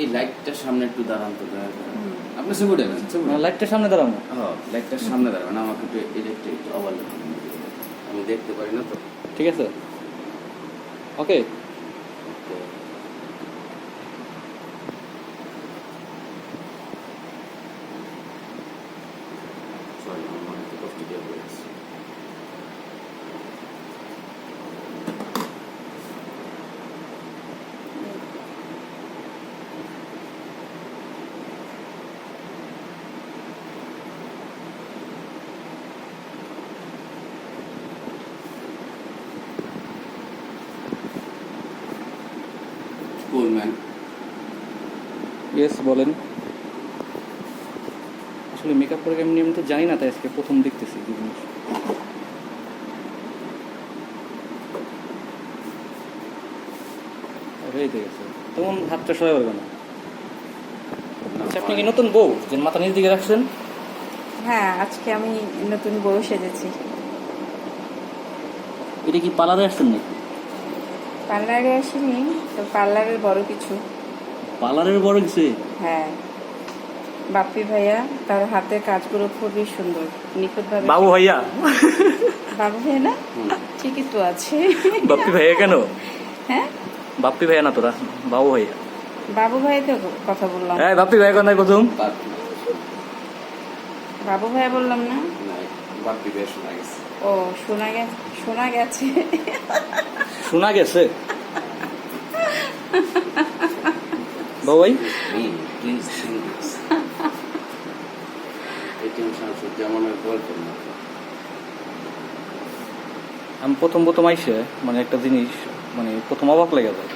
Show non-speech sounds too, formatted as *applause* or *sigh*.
এই লাইটটার সামনে একটু দাঁড়ান তো দয়া করে। আপনি ছবি উঠাবেন ছবি লাইটটার সামনে দাঁড়াবো। হ্যাঁ লাইটটার সামনে দাঁড়াবেন। আমাকে একটু এটা একটু অবাল আমি দেখতে পারি না তো। ঠিক আছে। ওকে। একটু কষ্ট দিয়ে বলেছি Cool, man. ইয়েস বলেন। আসলে মেকআপ করে এমনি আমি তো জানি না তাই আজকে প্রথম দেখতেছি জিনিস। হয়ে গেছে তেমন হাতটা সবাই পারবে না। আচ্ছা আপনি কি নতুন বউ যে মাথা নিচ দিকে রাখছেন? হ্যাঁ আজকে আমি নতুন বউ সেজেছি। এটা কি পার্লারে আসছেন নাকি? পার্লারে আসিনি তো পার্লারের বড় কিছু। পার্লারের বড় কিছু? হ্যাঁ। বাপ্পি ভাইয়া তার হাতের কাজগুলো খুবই সুন্দর নিখুঁতভাবে বাবু ভাইয়া? *laughs* বাবু ভাইয়া না? ঠিকই তো আছে। বাপ্পি ভাইয়া কেন? হ্যাঁ? বাপ্পি ভাইয়া না তোরা? বাবু ভাইয়া। বাবু ভাই তো কথা বললাম। হ্যাঁ বাপ্পি ভাইয়া কেন প্রথম বাবু ভাইয়া বললাম না? বাপ্পি শোনা গেছে। ও শোনা গেছে শোনা গেছে। শোনা গেছে? বাবু ভাই প্লিজ প্লিজ এটিএম শামসুদ্দি আমার গার্লফ্রেন্ড না। আমি প্রথম প্রথম আইসে মানে একটা জিনিস মানে প্রথম অবাক লেগে যায়।